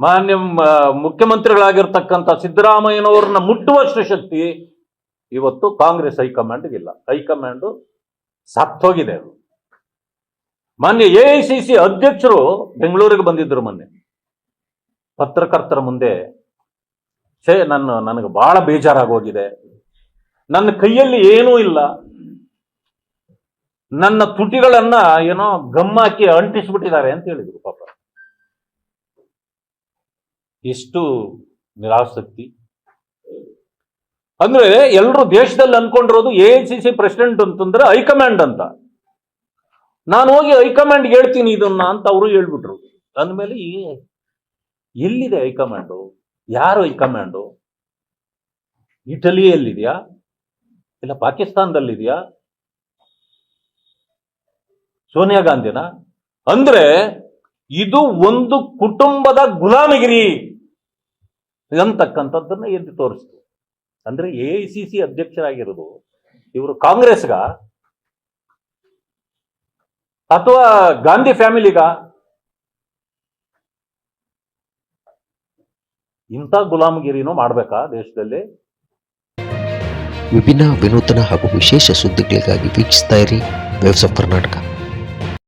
ಮಾನ್ಯ ಮುಖ್ಯಮಂತ್ರಿಗಳಾಗಿರ್ತಕ್ಕಂಥ ಸಿದ್ದರಾಮಯ್ಯನವ್ರನ್ನ ಮುಟ್ಟುವಷ್ಟು ಶಕ್ತಿ ಇವತ್ತು ಕಾಂಗ್ರೆಸ್ ಹೈಕಮಾಂಡ್ಗಿಲ್ಲ. ಹೈಕಮಾಂಡ್ ಸತ್ತೋಗಿದೆ ಅದು. ಮಾನ್ಯ ಎ ಅಧ್ಯಕ್ಷರು ಬೆಂಗಳೂರಿಗೆ ಬಂದಿದ್ರು ಮೊನ್ನೆ. ಪತ್ರಕರ್ತರ ಮುಂದೆ ಛೇ ನನ್ನ, ನನಗೆ ಬಹಳ ಬೇಜಾರಾಗೋಗಿದೆ. ನನ್ನ ಕೈಯಲ್ಲಿ ಏನೂ ಇಲ್ಲ. ನನ್ನ ತುಟಿಗಳನ್ನ ಏನೋ ಗಮ್ಮಾಕಿ ಅಂಟಿಸ್ಬಿಟ್ಟಿದ್ದಾರೆ ಅಂತ ಹೇಳಿದ್ರು ಪಾಪ. ಎಷ್ಟು ನಿರಾಸಕ್ತಿ. ಅಂದ್ರೆ ಎಲ್ಲರೂ ದೇಶದಲ್ಲಿ ಅನ್ಕೊಂಡಿರೋದು A I C C president ಅಂತಂದ್ರೆ ಹೈಕಮಾಂಡ್ ಅಂತ. ನಾನು ಹೋಗಿ ಹೈಕಮಾಂಡ್ ಹೇಳ್ತೀನಿ ಇದನ್ನ ಅಂತ ಅವರು ಹೇಳ್ಬಿಟ್ರು. ಅಂದಮೇಲೆ ಎಲ್ಲಿದೆ ಹೈಕಮಾಂಡು ಯಾರು ಹೈಕಮಾಂಡು ಇಟಲಿಯಲ್ಲಿದೆಯಾ? ಇಲ್ಲ ಪಾಕಿಸ್ತಾನದಲ್ಲಿದೆಯಾ? ಸೋನಿಯಾ ಗಾಂಧಿನ? ಅಂದ್ರೆ ಇದು ಒಂದು ಕುಟುಂಬದ ಗುಲಾಮಗಿರಿ. ಅಂತಕ್ಕಂಥದ್ದನ್ನ ಎದ್ದು ತೋರಿಸ್ತು? ಅಂದ್ರೆ ಎ ಐ ಸಿ ಸಿ ಅಧ್ಯಕ್ಷರಾಗಿರೋದು ಇವರು ಕಾಂಗ್ರೆಸ್ಗ ಅಥವಾ ಗಾಂಧಿ ಫ್ಯಾಮಿಲಿಗ? ಇಂಥ ಗುಲಾಮಗಿರಿನೂ ಮಾಡ್ಬೇಕಾ ದೇಶದಲ್ಲಿ? ವಿಭಿನ್ನ ವಿನೂತನ ಹಾಗೂ ವಿಶೇಷ ಸುದ್ದಿಗಳಿಗಾಗಿ ವೀಕ್ಷಿಸ್ತಾ ಇರಿ. ವೇವ್ಸ್ ಕರ್ನಾಟಕ.